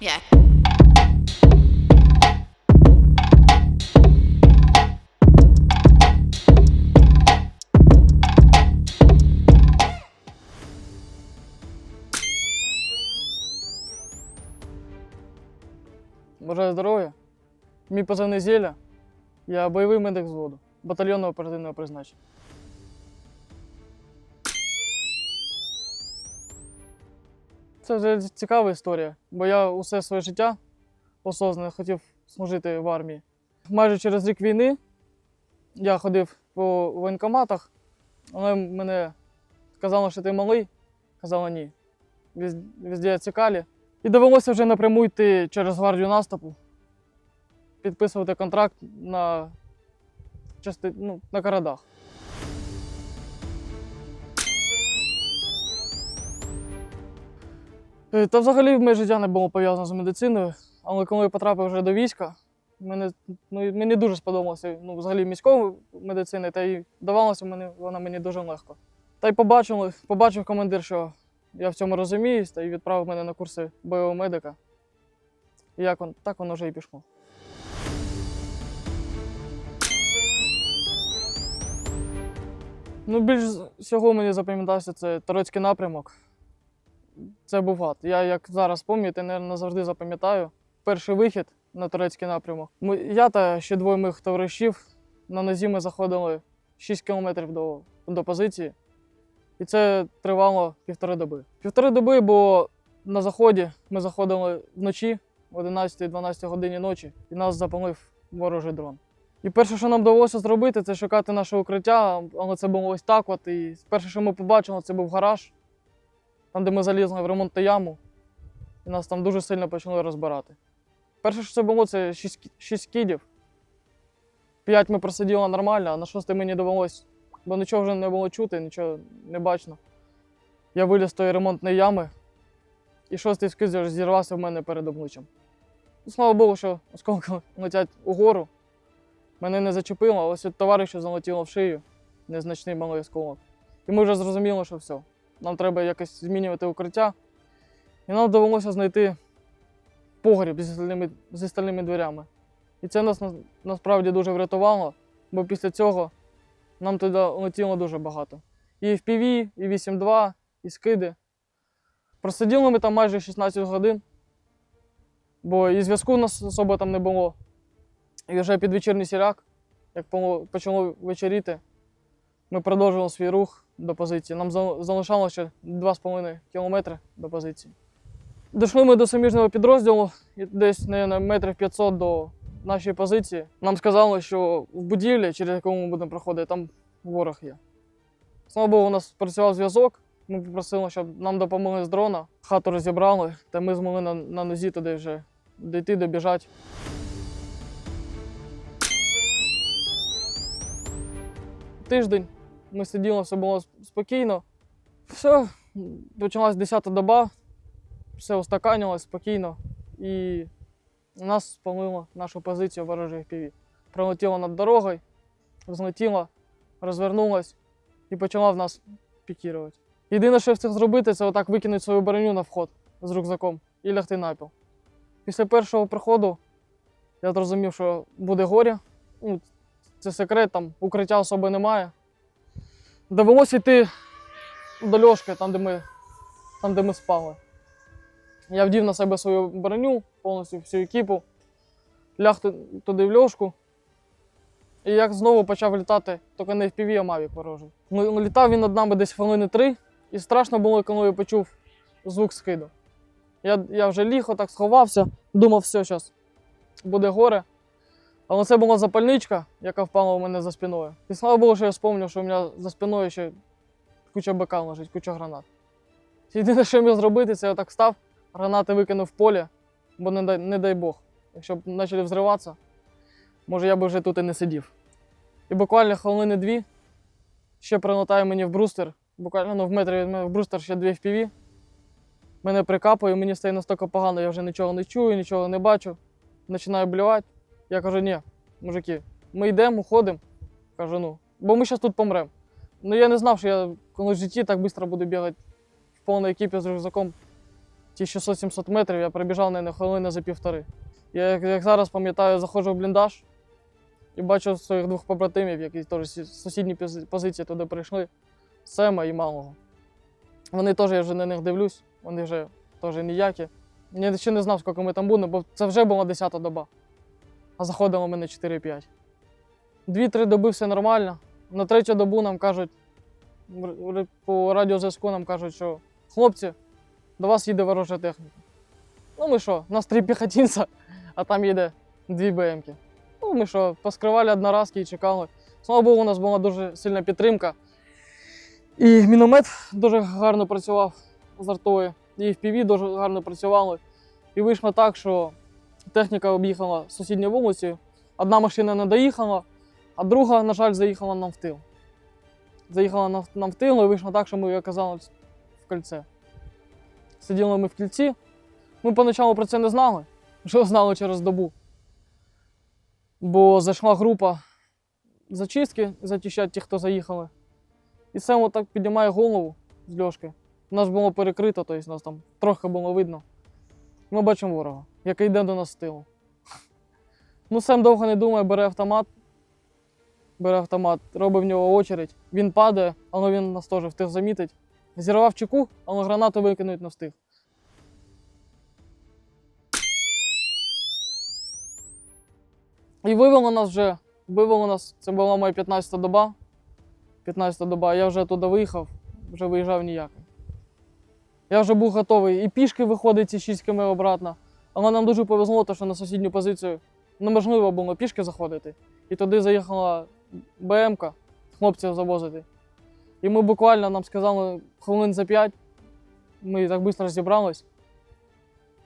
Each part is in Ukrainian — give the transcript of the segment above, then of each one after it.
Yeah. Бажаю здоров'я. Мій позивний зілля. Я бойовий медик взводу, батальйонного оперативного призначення. Це вже цікава історія, бо я усе своє життя осознанно хотів служити в армії. Майже через рік війни я ходив по воєнкоматах, але мене сказали, що ти малий. Казала ні. Везде цікаві. І довелося вже напряму йти через гвардію наступу, підписувати контракт на, части... ну, на городах. Та взагалі моє життя не було пов'язане з медициною, але коли я потрапив вже до війська, мене, ну, мені дуже сподобалося ну, взагалі військова медицина, та й давалося мені, вона мені дуже легко. Та й побачили, побачив командир, що я в цьому розуміюсь, та й відправив мене на курси бойового медика. Як он, так воно вже і пішло. Ну, більш всього мені запам'ятався це Торецький напрямок. Це був ад. Я як зараз пам'ятаю, не назавжди запам'ятаю. Перший вихід на турецький напрямок. Ми, я та ще двоє моїх товаришів на нозі ми заходили 6 кілометрів до, до позиції. І це тривало півтори доби. Півтори доби, бо на заході ми заходили вночі в 11-12 годині ночі, і нас запалив ворожий дрон. І перше, що нам вдалося зробити, це шукати наше укриття, але це було ось так. От. І перше, що ми побачили, це був гараж, там, де ми залізли в ремонтну яму, і нас там дуже сильно почали розбирати. Перше, що це було, це 6, 6 кідів. П'ять ми просиділи нормально, а на шостий мені довелось, бо нічого вже не було чути, нічого не бачно. Я виліз з тої ремонтної ями, і шостий скид аж зірвався в мене перед обличчям. Ну, Слава Богу, що осколки летять угору. Мене не зачепило, а ось від товариша залетіло в шию незначний малий осколок. І ми вже зрозуміли, що все. Нам треба якось змінювати укриття. І нам довелося знайти погріб зі стальними, зі стальними дверями. І це нас насправді дуже врятувало, бо після цього нам туди летіло дуже багато. І FPV, і 8.2, і скиди. Просиділи ми там майже 16 годин, бо і зв'язку у нас особо там не було. І вже під вечірній сіряк, як почало вечеріти, ми продовжували свій рух до позиції. Нам залишалося 2,5 кілометри до позиції. Дійшли ми до суміжного підрозділу, десь на метрів 500 до нашої позиції. Нам сказали, що в будівлі, через яку ми будемо проходити, там ворог є. Слава Богу, у нас працював зв'язок. Ми попросили, щоб нам допомогли з дрона. Хату розібрали, та ми змогли на, на нозі туди вже дійти, добіжати. Тиждень ми сиділи, все було спокійно. Все, почалась 10-та доба, все устаканилось спокійно. І нас спалило нашу позицію ворожих FPV. Пролетіла над дорогою, взлетіла, розвернулась і почала в нас пікірувати. Єдине, що я встиг зробити, це отак викинути свою броню на вход з рюкзаком і лягти на піл. Після першого приходу я зрозумів, що буде горя. Ну, це секрет, там укриття особи немає. Довелося йти до льошки, там, де ми, там, де ми спали. Я вдів на себе свою броню, повністю всю екіпу, ляг туди в льошку. І як знову почав літати, тільки не FPV, а Mavic ворожий. Ну, Літав він над нами десь хвилини три, і страшно було, коли я почув звук скиду. Я, я вже ліг, отак сховався, думав, все, зараз буде горе. Але це була запальничка, яка впала у мене за спиною. І слава Богу, що я спомнив, що у мене за спиною ще куча бекал лежить, куча гранат. Єдине, що я міг зробити, це я так став, гранати викинув в поле, бо не дай, не дай Бог. Якщо б почали взриватися, може я б вже тут і не сидів. І буквально хвилини дві ще прилетає мені в брустер, буквально ну, в метрі від мене в брустер ще дві FPV. Мене прикапує, мені стає настільки погано, я вже нічого не чую, нічого не бачу. Починаю блювати. Я кажу, ні, мужики, ми йдемо, уходимо. Кажу, ну, бо ми зараз тут помремо. Ну я не знав, що я коли в житті так швидко буду бігати в повній екіпі з рюкзаком. ті 600-700 метрів я пробіжав на хвилини за півтори. Я як зараз пам'ятаю, заходжу в бліндаж і бачу своїх двох побратимів, які теж з сусідні позиції туди прийшли. Сема і малого. Вони теж, я вже на них дивлюсь, вони вже теж ніякі. Я ще не знав, скільки ми там будемо, бо це вже була 10-та доба. А заходило мене 4-5. Дві-три доби все нормально. На третю добу нам кажуть, по радіозв'язку нам кажуть, що хлопці, до вас їде ворожа техніка. Ну ми що, нас три піхотинця, а там їде дві БМки. Ну ми що, поскривали одноразки і чекали. Слава Богу, у нас була дуже сильна підтримка. І міномет дуже гарно працював з артою, і FPV дуже гарно працювали. І вийшло так, що техніка об'їхала сусідні вулиці. Одна машина не доїхала, а друга, на жаль, заїхала нам в тил. Заїхала нам, в тил, і вийшло так, що ми оказалися в кільце. Сиділи ми в кільці. Ми поначалу про це не знали, вже знали через добу. Бо зайшла група зачистки, зачищати ті, хто заїхали. І Семо так піднімає голову з льошки. Нас було перекрито, тобто нас там трохи було видно. Ми бачимо ворога, який йде до нас тилу. Ну, Сем довго не думає, бере автомат. Бере автомат, робить в нього очередь. Він падає, але він нас теж встиг замітить. Зірвав чеку, але гранату викинуть не встиг. І вивело нас вже. Вивело нас, це була моя 15-та доба. 15-та доба, я вже туди виїхав, вже виїжджав ніякий. Я вже був готовий і пішки виходить ці 6 км обратно. Але нам дуже повезло, що на сусідню позицію неможливо було пішки заходити. І туди заїхала БМка, хлопців завозити. І ми буквально нам сказали хвилин за 5, ми так швидко зібрались.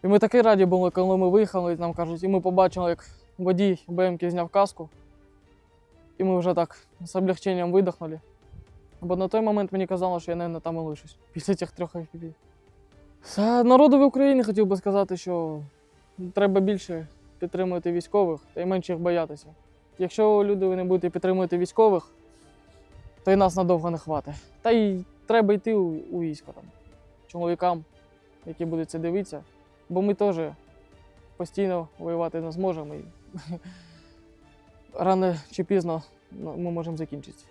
І ми такі раді були, коли ми виїхали, нам кажуть, і ми побачили, як водій БМки зняв каску. І ми вже так з облегченням видихнули. Бо на той момент мені казало, що я, мабуть, там і лишусь після цих трьох FPV. Народу в хотів би сказати, що треба більше підтримувати військових та й менше їх боятися. Якщо люди не будете підтримувати військових, то і нас надовго не хватить. Та й треба йти у, у військо там, чоловікам, які будуть це дивитися, бо ми теж постійно воювати не зможемо. І рано чи пізно ну, ми можемо закінчитися.